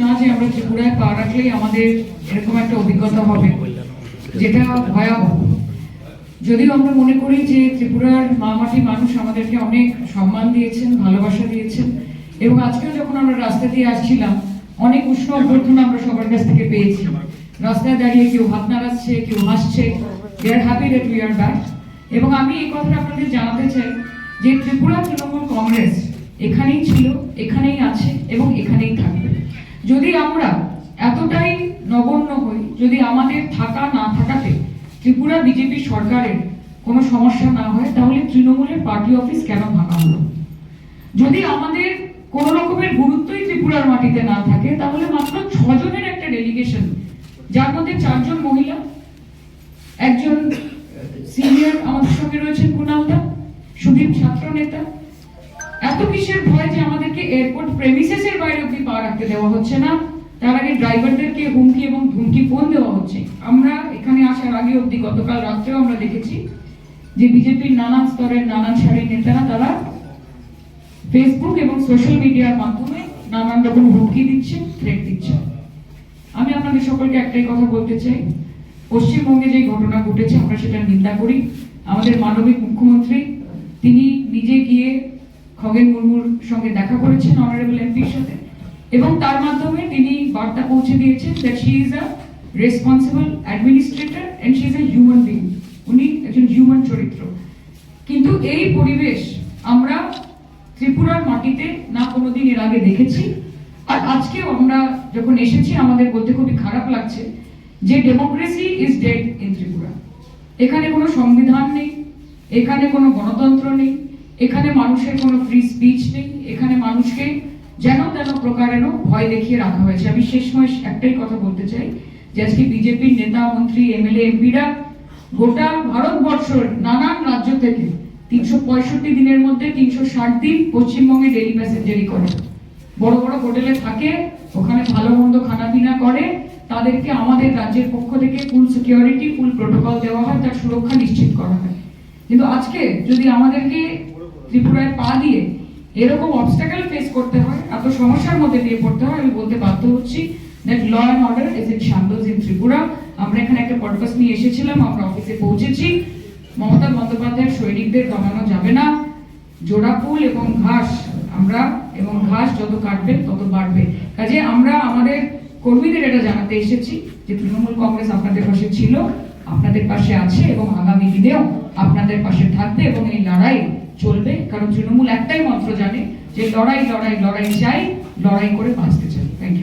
না যে আমরা ত্রিপুরায় পা রাখলেই আমাদের এরকম একটা অভিজ্ঞতা হবে, যেটা ভয়াবহ। যদিও আমরা মনে করি যে ত্রিপুরার মা মাটি মানুষ আমাদেরকে অনেক সম্মান দিয়েছেন, ভালোবাসা দিয়েছেন, এবং আজকেও যখন আমরা রাস্তা দিয়ে আসছিলাম, অনেক উষ্ণ অভ্যর্থনা আমরা সবার কাছ থেকে পেয়েছি। রাস্তায় দাঁড়িয়ে কেউ হাত নাড়াচ্ছে, কেউ হাসছে they are happy that we are back এবং আমি এই কথাটা আপনাদের জানাতে চাই যে ত্রিপুরা তৃণমূল কংগ্রেস এখানেই ছিল, এখানেই আছে, এবং এখানেই থাকবে। যদি আমরা এতটাই নগণ্য হই, যদি আমাদের থাকা না থাকাতে ত্রিপুরা বিজেপি সরকারের কোনো সমস্যা না হয়, তাহলে তৃণমূলের পার্টি অফিস কেন ভাঙা হলো? যদি আমাদের কোন রকমের গুরুত্বই ত্রিপুরার মাটিতে না থাকে, তাহলে মাত্র ছজনের একটা ডেলিগেশন যার মধ্যে চারজন মহিলা, একজন সিনিয়র আমাদের সঙ্গে রয়েছেন কুণালদা সুদীপ ছাত্র নেতা কিসের ভয় যে আমাদেরকে এয়ারপোর্ট প্রেমিসেসের বাইরে অব্দি পা রাখতে দেওয়া হচ্ছে না, তার আগে ড্রাইভারদেরকে হুমকি এবং ধুমকি ফোন দেওয়া হচ্ছে। আমরা এখানে আসার আগে অব্দি গতকাল রাত্রেও আমরা দেখেছি যে বিজেপির নানান স্তরের নানান সারির নেতারা তারা ফেসবুক এবং সোশ্যাল মিডিয়ার মাধ্যমে নানান রকম হুমকি দিচ্ছে থ্রেট দিচ্ছে আমি আপনাদের সকলকে একটাই কথা বলতে চাই। পশ্চিমবঙ্গে যে ঘটনা ঘটেছে, আমরা সেটা নিন্দা করি। আমাদের মানবিক মুখ্যমন্ত্রী, তিনি নিজে গিয়ে খগেন মুর্মুর সঙ্গে দেখা করেছেন অনারেবল এমপির সাথে। এবং তার মাধ্যমে তিনি বার্তা পৌঁছে দিয়েছেন that she is a responsible administrator and she is a human being উনি একজন হিউম্যান চরিত্র। কিন্তু এই পরিবেশ আমরা ত্রিপুরার মাটিতে না কোনোদিন এর আগে দেখেছি। আর আজকেও আমরা যখন এসেছি, আমাদের বলতে খুবই খারাপ লাগছে যে democracy is dead in Tripura. এখানে কোনো সংবিধান নেই, এখানে কোনো গণতন্ত্র নেই এখানে মানুষের কোনো ফ্রি স্পিচ নেই, এখানে মানুষকে যেন তেন প্রকারেরও ভয় দেখিয়ে রাখা হয়েছে। আমি শেষ সময় একটাই কথা বলতে চাই, যে আজকে বিজেপির নেতা, মন্ত্রী, এমএলএ, এমপিরা গোটা ভারতবর্ষের নানান রাজ্য থেকে তিনশো পঁয়ষট্টি দিনের মধ্যে তিনশো ষাট দিন পশ্চিমবঙ্গে ডেলি প্যাসেঞ্জারি করে। বড় বড় হোটেলে থাকে, ওখানে ভালো মন্দ খানা পিনা করে, তাদেরকে আমাদের রাজ্যের পক্ষ থেকে ফুল সিকিউরিটি ফুল প্রোটোকল দেওয়া হয়, তার সুরক্ষা নিশ্চিত করা হয়। কিন্তু আজকে যদি আমাদেরকে ত্রিপুরায় পা দিয়ে এরকম অবস্টাকেল ফেস করতে হয়, এত সমস্যার মধ্যে দিয়ে পড়তে হয়, আমি বলতে বাধ্য হচ্ছি that law and order is in shambles in Tripura. আমরা এখানে একটা পারপাস নিয়ে এসেছিলাম, আমরা অফিসে পৌঁছেছি। মমতা বন্দ্যোপাধ্যায়ের সৈনিকদের দমানো যাবে না। জোড়া ফুল এবং ঘাস, আমরা এবং ঘাস যত কাটবে, তত বাড়বে। কাজে আমরা আমাদের কর্মীদের এটা জানাতে এসেছি যে তৃণমূল কংগ্রেস আপনাদের পাশে ছিল, আপনাদের পাশে আছে এবং আগামী দিনেও আপনাদের পাশে থাকবে এবং এই লড়াই চলবে, কারণ তৃণমূল একটাই মন্ত্র জানে যে লড়াই লড়াই লড়াই চাই, লড়াই করে বাঁচতে চাই। Thank you